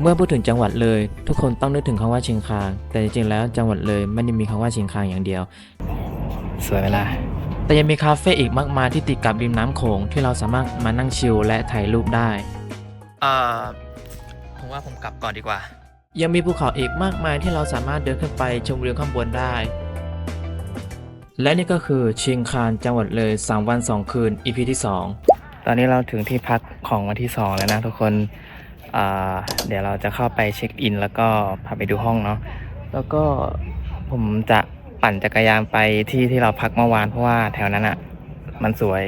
เมื่อพูดถึงจังหวัดเลย ทุกคนต้องนึกถึงคำว่าเชียงคานแต่จริงๆแล้วจังหวัดเลยไม่ได้มีคำว่าเชียงคานอย่างเดียว สวยเวลาแต่ยังมีคาเฟ่อีกมากมายที่ติดกับริมน้ำโขงที่เราสามารถมานั่งชิลและถ่ายรูปได้เอ่อผมว่าผมกลับก่อนดีกว่า ยังมีภูเขาอีกมากมายที่เราสามารถเดินขึ้นไปชมวิวข้างบนได้ และนี่ก็คือเชียงคานจังหวัดเลย 3 วัน 2 คืน EP ที่ 2 ตอนนี้เราถึงที่พักของวันที่ 2 แล้วนะทุกคนอ่า เดี๋ยวเราจะเข้าไปเช็คอิน แล้วก็พาไปดูห้องเนาะแล้วก็ผมจะปั่นจักรยานไปที่ที่เราพักเมื่อวานเพราะว่าแถวนั้นอะ่ะ มันสวย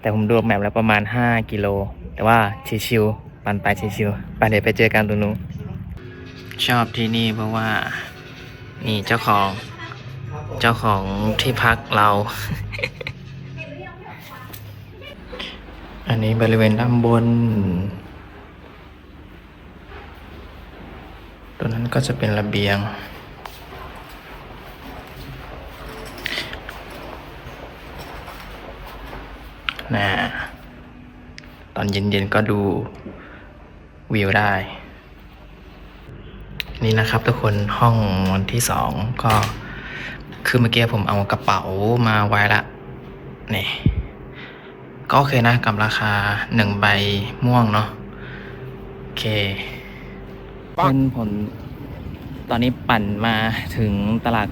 แต่ผมดูแมพแล้วประมาณ 5 กิโล แต่ว่าชิวๆปั่นไปชิวๆไปเดี๋ยวไปเจอกันตรงนู้นชอบที่นี่เพราะว่า นี่เจ้าของ เจ้าของที่พักเรา อันนี้บริเวณด้านบน ตรงนั้นก็จะเป็นระเบียง นะตอนเย็นๆก็ดูวิวได้ นี่นะครับทุกคนห้องวันที่สองก็คือเมื่อกี้ผมเอากระเป๋ามาไว้ละนี่ก็โอเคนะกับราคาหนึ่งใบม่วงเนาะโอเค เป็นผลตอนนี้ปั่นมาถึงตลาด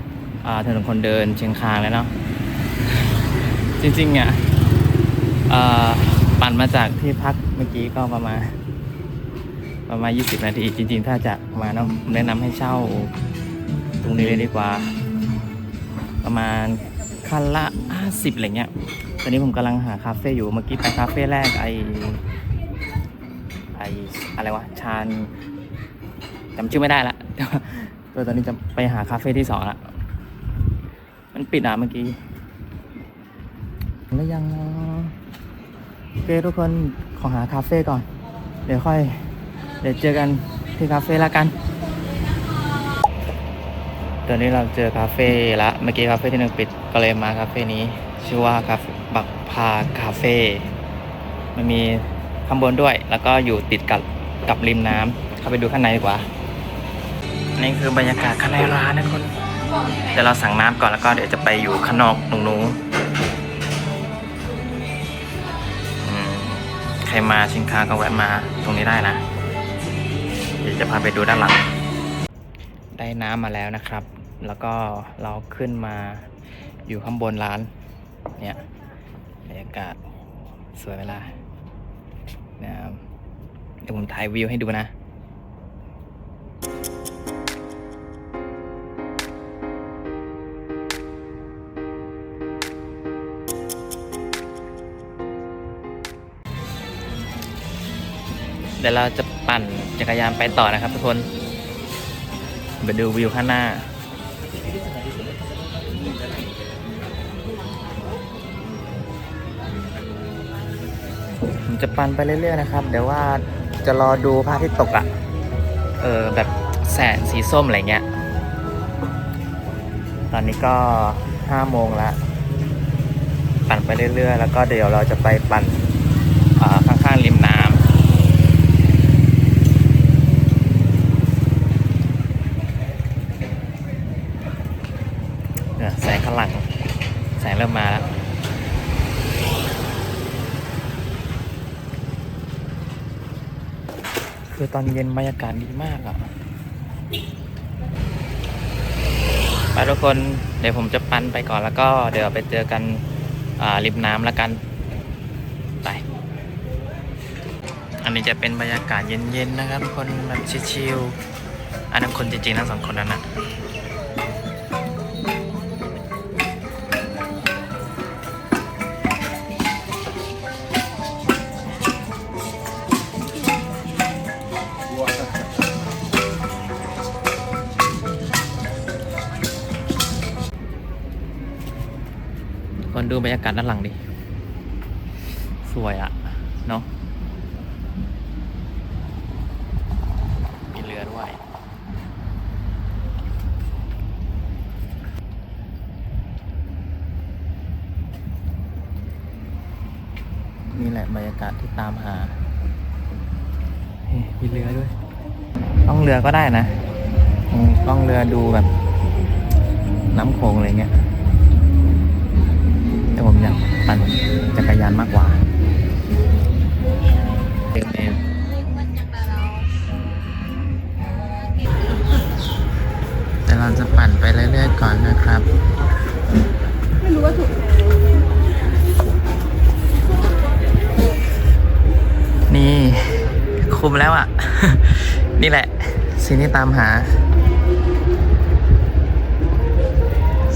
ถนนคนเดินเชียงคานแล้วเนาะจริงๆอะเอ่อปั่นมาจากที่พักเมื่อกี้ก็ประมาณประมาณ 20 นาที จริง ๆ ถ้าจะมาเนาะแนะนำให้เช่าตรงนี้เลยดีกว่า ประมาณคันละ50อะไรเงี้ยตอนนี้ผมกำลังหาคาเฟ่อยู่เมื่อกี้ไปคาเฟ่แรกไอไออะไรวะชาน ชื่อไม่ได้ละแต่ว่าแต่ตอนนี้จะไปหาคาเฟ่ที่สองละมันปิดอะเมื่อกี้แล้วยังนะโอเคทุกคนขอหาคาเฟ่ก่อน เดี๋ยวค่อย เดี๋ยวเจอกันที่คาเฟ่ละกันตอนนี้เราเจอคาเฟ่ละเมื่อกี้คาเฟ่ที่หนึ่งปิดก็เลยมาคาเฟ่นี้ ชื่อว่าคาเฟ่บักพาคาเฟ่มันมีข้างบนด้วย แล้วก็อยู่ติดกับกับริมน้ำเข้าไปดูข้างในดีกว่า นี่คือบรรยากาศข้างในร้านนะคนเดี๋ยวเราสั่งน้ำก่อนแล้วก็เดี๋ยวจะไปอยู่ข้างนอกตรงนู้นใครมาชิงคาก็แวะมาตรงนี้ได้นะ เดี๋ยวจะพาไปดูด้านหลัง ได้น้ำมาแล้วนะครับ แล้วก็เราขึ้นมาอยู่ข้างบนร้าน เนี่ยบรรยากาศสวยเวลานะครับเดี๋ยวผมถ่ายวิวให้ดูนะ ดี๋ยวเราจะปั่นจักรยานไปต่อนะครับทุกคนไปดูวิวข้างหน้า ผมจะปั่นไปเรื่อยๆนะครับ เดี๋ยวว่าจะรอดูพระอาทิตย์ตกอะ่ะ เออแบบแสงสีส้มอะไรเงี้ย ตอนนี้ก็ห้าโมงแล้วปั่นไปเรื่อยๆ แล้วก็เดี๋ยวเราจะไปปั่นอ่าข้างๆริมน้ำ เนี่ยแสงข้างหลัง แสงเริ่มมาแล้ว คือตอนเย็นบรรยากาศดีมากอะไปทุกคนเดี๋ยวผมจะปั่นไปก่อนแล้วก็เดี๋ยวไปเจอกันริมน้ำแล้วกันไป อันนี้จะเป็นบรรยากาศเย็นๆนะครับทุกคนแบบชิลๆอันนั้นคนจริงๆทั้งสองคนนั้นนะ ดูบรรยากาศด้านหลังดิ สวยอะเนาะมีเรือด้วยนี่แหละบรรยากาศที่ตามหา มีเรือด้วยล่องเรือก็ได้นะอืมล่องเรือดูแบบ น้ำโขงอะไรเงี้ย ผมอยากปั่นจักรยานมากกว่าเมนแต่เราจะปั่นไปเรื่อยๆก่อนนะครับ ไม่รู้ว่าถูกนี่คุมแล้วอะ นี่แหละสิ่งที่ตามหา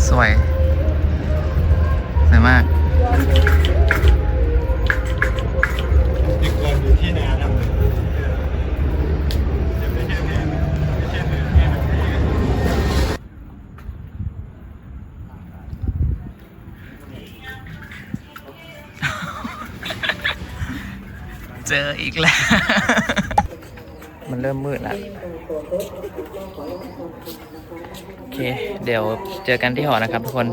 สวย สวยมากเด็กเกินอยู่ที่นาทำเลยไม่ใช่แม่ไม่ใช่แม่แม่มันแม่เจออีกแล้ว มันเริ่มมืดแล้วโอเค เดี๋ยวเจอกันที่หอนะครับทุกคน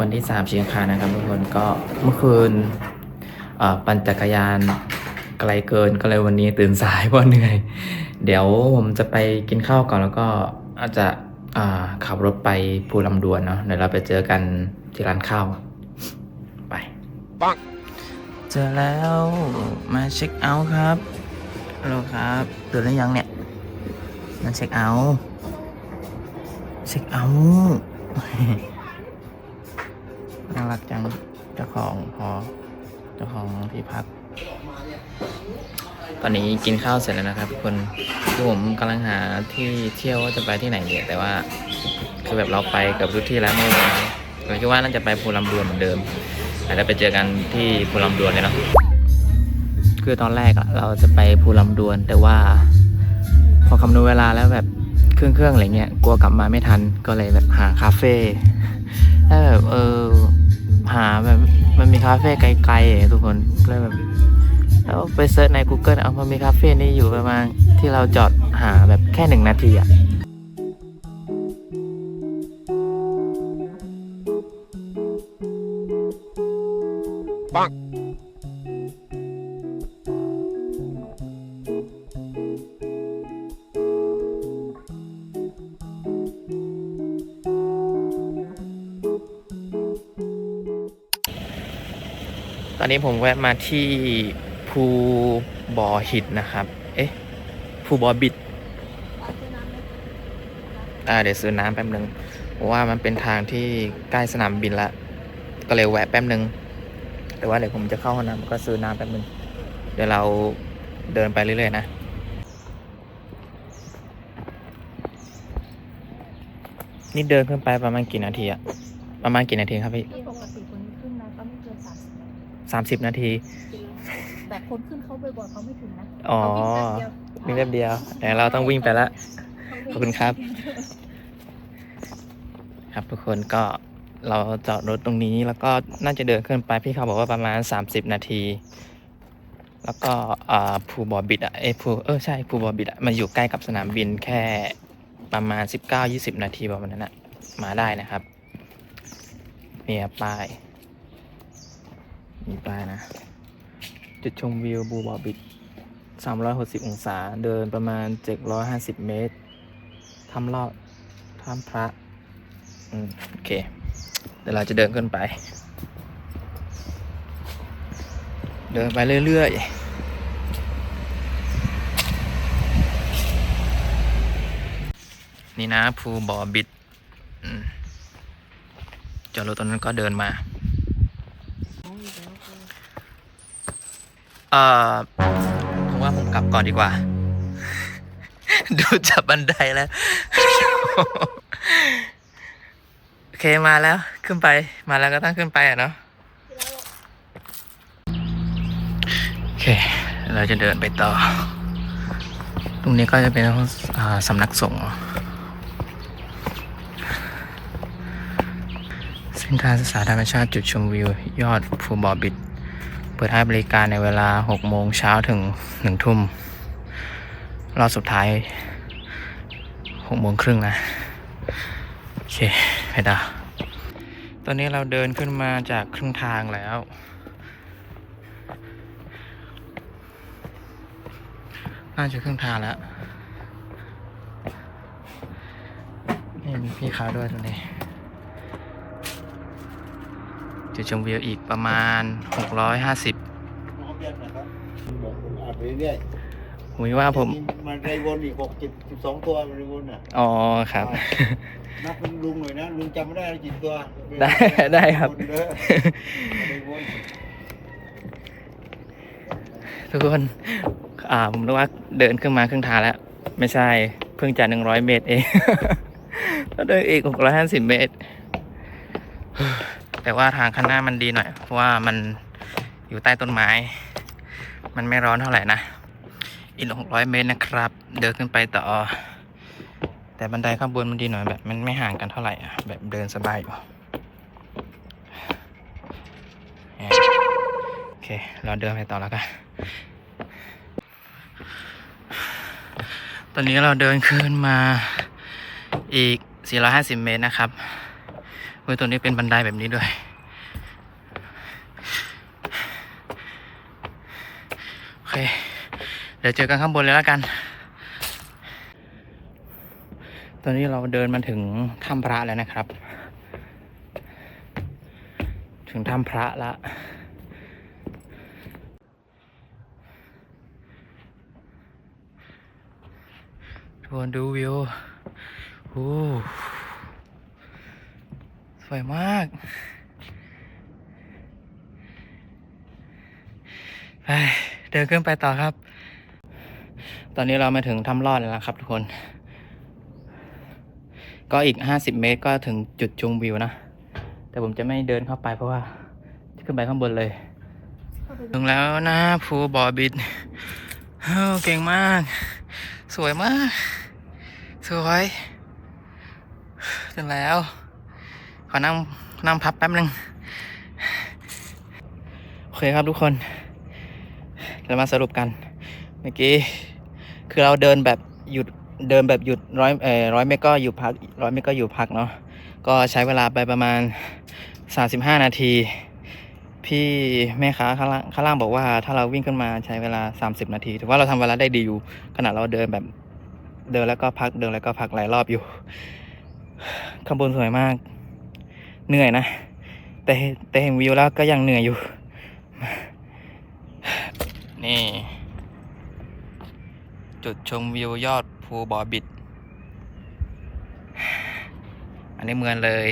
วันที่สามเชียงคานนะครับทุกคนก็เมื่อคืนปั่นจักรยานไกลเกินก็เลยวันนี้ตื่นสายเพราะเหนื่อย เดี๋ยวผมจะไปกินข้าวก่อนแล้วก็อาจจะขับรถไปภูลำดวนเนาะเดี๋ยวเราไปเจอกันที่ร้านข้าวไปปังเจอแล้วมาเช็คเอาท์ครับฮัลโหลครับตื่นหรือยังเนี่ยมาเช็คเอาท์ เช็คเอาน่ารักจังเจ้าของหอเจ้าของที่พัก ตอนนี้กินข้าวเสร็จแล้วนะครับทุกคนคือผมกำลังหาที่เที่ยวว่าจะไปที่ไหนเนี่ยแต่ว่าคือแบบเราไปกับทุกที่แล้วเมื่อวานเราคิดว่าน่าจะไปภูลำดวนเหมือนเดิมอาจจะไปเจอกันที่ภูลำดวนเลยเนาะคือตอนแรกอะเราจะไปภูลำดวนแต่ว่า พอคำนวณเวลาแล้วแบบ เครื่องเครื่องอะไรเงี้ยกลัวกลับมาไม่ทันก็เลยแบบหาคาเฟ่แล้วแบบเออหาแบบมันมีคาเฟ่ไกลๆทุกคนก็เลยแบบแล้วไปเซิร์ชใน Google เอามันมีคาเฟ่นี่อยู่ประมาณที่เราจอดหาแบบแค่หนึ่งนาทีอะต อนนี้ผมแวะมาที่ภูบ่อหินนะครับ เอ๊ะภูบ่อบิด อ่าเดี๋ยวซื้อน้ำแป๊บนึงเพราะว่ามันเป็นทางที่ใกล้สนามบินละ ก็เลยแวะแป๊บนึง แต่ว่าเดี๋ยวผมจะเข้าห้องน้ำก็ซื้อน้ำแป๊บนึง เดี๋ยวเราเดินไปเรื่อยๆนะนี่เดินขึ้นไปประมาณกี่นาทีอะประมาณกี่นาทีครับพี่ สามสิบนาที แต่คนขึ้นเขาบ่อยๆเขาไม่ถึงนะอ๋อเขาวิ่งแป๊บเดียววิ่งแป๊บเดียวแต่เราต้องวิ่งไปละขอบคุณครับ ครับทุกคนก็เราจอดรถตรงนี้แล้วก็น่าจะเดินขึ้นไปพี่เขาบอกว่าประมาณ 30 นาที แล้วก็อ่าภูบอบิดอะเอยภูเออใช่ภูบอบิดอะมันอยู่ใกล้กับสนามบินแค่ประมาณ 19-20 นาทีประมาณนั้นนะมาได้นะครับเนี่ยป้าย มีป้ายนะ จุดชมวิวบูบอบิด360 องศา เดินประมาณ 750 เมตรทำรอบถ้ำพระ อืม โอเค เดี๋ยวเราจะเดินขึ้นไป เดินไปเรื่อยๆนี่นะภูบอบิดจอดรถตรงนั้นก็เดินมา เอ่อผมว่าผมกลับก่อนดีกว่า ดูจากบันไดแล้ว โอเคมาแล้วขึ้นไปมาแล้วก็ต้องขึ้นไปอะเนาะโอเค เราจะเดินไปต่อ ตรงนี้ก็จะเป็นสำนักสงฆ์เส้นทางศึกษาธรรมชาติจุดชมวิว ยอดภูบ่อบิด เปิดให้บริการในเวลา 6 โมงเช้าถึง 1 ทุ่ม รอบสุดท้าย 6 โมงครึ่งนะ โอเคไปต่อตอนนี้เราเดินขึ้นมาจากครึ่งทางแล้ว น่าจะครึ่งทางแล้ว นี่มีพี่เขาด้วยตรงนี้ จุดชมวิวอีกประมาณ 650น้อยนนะครับบอกผมว่าผม มันไรวนอีกหกจิบสิบสองตัวมันไรวนอะอ๋อครับ นับเป็นลุงหน่อยนะลุงจำไม่ได้กี่ตัว ได้ได้ครับ ทุกคน อ่าผมรู้ว่าเดินขึ้นมาครึ่งทางแล้ว ไม่ใช่ เพิ่งจะหนึ่งร้อยเมตรเองแล้วเดินอีกหกร้อยห้าสิบเมตร แต่ว่าทางข้างหน้ามันดีหน่อย เพราะว่ามันอยู่ใต้ต้นไม้ มันไม่ร้อนเท่าไหร่นะ อีกหกร้อยเมตรนะครับ เดินขึ้นไปต่อ แต่บันไดข้างบนมันดีหน่อยแบบ มันไม่ห่างกันเท่าไหร่อะแบบเดินสบายอยู่โอเค เราเดินไปต่อแล้วกันตอนนี้เราเดินขึ้นมาอีก 450 เมตรนะครับ เว้ยตัวนี้เป็นบันไดแบบนี้ด้วย โอเค เดี๋ยวเจอกันข้างบนเลยแล้วกัน ตอนนี้เราเดินมาถึงถ้ำพระแล้วนะครับ ถึงถ้ำพระล้วทุกคนดูวิวโอ้ สวยมากไปเดินขึ้นไปต่อครับ ตอนนี้เรามาถึงถ้ำลอดแล้วครับทุกคน ก็อีก50เมตรก็ถึงจุดชมวิวนะ แต่ผมจะไม่เดินเข้าไปเพราะว่าจะขึ้นไปข้างบนเลย ถึงแล้วนะภูบอบิดเก่งมาก สวยมาก สวย ถึงแล้ว ขอนั่งนั่งพับแป๊บนึงโอเคครับทุกคน เรามาสรุปกัน เมื่อกี้ คือเราเดินแบบหยุดเดินแบบหยุดร้อยเอ่อร้อยเมตรก็อยู่พักร้อยเมตรก็อยู่พักเนาะก็ใช้เวลาไปประมาณ 35 นาที พี่แม่ค้าข้างล่างข้างล่างบอกว่าถ้าเราวิ่งขึ้นมาใช้เวลา 30 นาทีถือว่าเราทำเวลาได้ดีอยู่ขณะเราเดินแบบเดินแล้วก็พักเดินแล้วก็พักหลายรอบอยู่ข้างบนสวยมาก เหนื่อยนะ แต่แต่เห็นวิวแล้วก็ยังเหนื่อยอยู่ นี่ จุดชมวิวยอดภูบอบิด อันนี้เหมือนเลย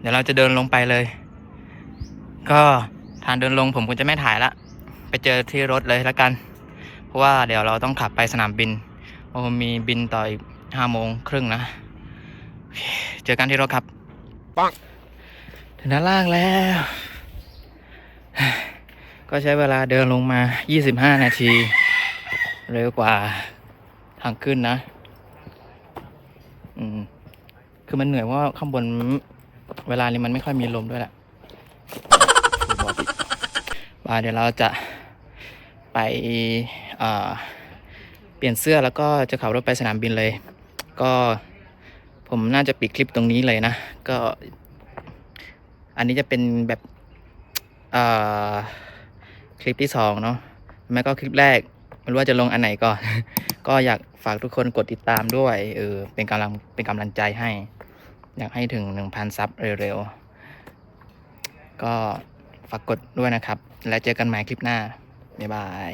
เดี๋ยวเราจะเดินลงไปเลย ก็ทางเดินลงผมคงจะไม่ถ่ายละ ไปเจอที่รถเลยแล้วกัน เพราะว่าเดี๋ยวเราต้องขับไปสนามบินเพราะผมมีบินต่ออีกห้าโมงครึ่งนะ เคเจอกันที่รถครับปังถึงด้านล่างแล้ว ก็ใช้เวลาเดินลงมา 25 นาที เร็วกว่าทางขึ้นนะ อืม คือมันเหนื่อยเพราะว่าข้างบนเวลานี้มันไม่ค่อยมีลมด้วยแหละบาเดี๋ยวเราจะไปเอ่อเปลี่ยนเสื้อแล้วก็จะขับรถไปสนามบินเลย ก็ ผมน่าจะปิดคลิปตรงนี้เลยนะ ก็ อันนี้จะเป็นแบบคลิปที่สองเนาะแม้ก็คลิปแรกไม่รู้ว่าจะลงอันไหนก่อน ก็อยากฝากทุกคนกดติดตามด้วยเออเป็นกำลังเป็นกำลังใจให้ อยากให้ถึง1,000ซับเร็วๆ ก็ฝากกดด้วยนะครับ แล้วเจอกันใหม่คลิปหน้า บ๊ายบาย